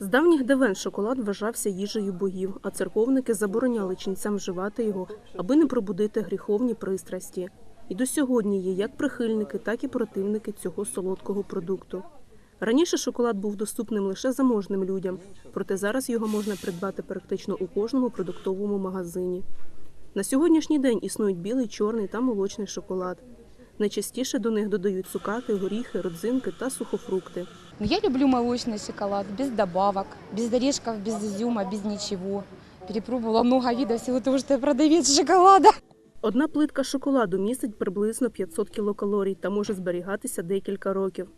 З давніх давен шоколад вважався їжею богів, а церковники забороняли ченцям вживати його, аби не пробудити гріховні пристрасті. І до сьогодні є як прихильники, так і противники цього солодкого продукту. Раніше шоколад був доступним лише заможним людям, проте зараз його можна придбати практично у кожному продуктовому магазині. На сьогоднішній день існують білий, чорний та молочний шоколад. Найчастіше до них додають цукати, горіхи, родзинки та сухофрукти. Но я люблю молочный шоколад, без добавок, без орешков, без изюма, без ничего. Перепробовала много видов всего того, что я продавец шоколада. Одна плитка шоколаду містить приблизно 500 кілокалорій та може зберігатися декілька років.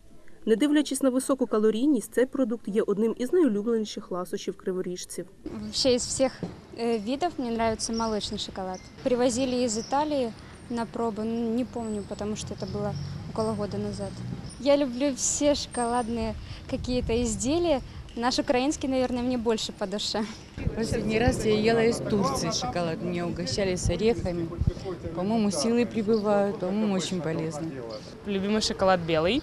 Не дивлячись на високу калорійність, цей продукт є одним із найулюбленіших ласощів криворіжців. Вообще из всех э, видов мне нравится молочный шоколад. Привозили из Италии на пробу, ну, не помню, потому что это было около года назад. Я люблю все шоколадные какие-то изделия. Наш украинский, наверное, мне больше по душе. Последний раз я ела из Турции шоколад. Меня угощали с орехами. По-моему, силы прибывают, по-моему, очень полезно. Любимый шоколад белый.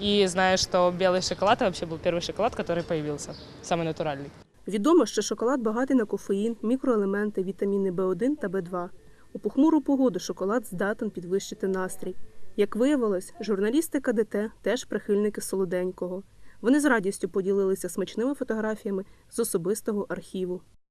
И знаю, что белый шоколад вообще был первый шоколад, который появился. Самый натуральный. Відомо, що шоколад багатий на кофеїн, мікроелементи, вітаміни В1 та В2. у похмуру погоду шоколад здатен підвищити настрій. Як виявилось, журналісти КДТ теж прихильники солоденького. Вони з радістю поділилися смачними фотографіями з особистого архіву.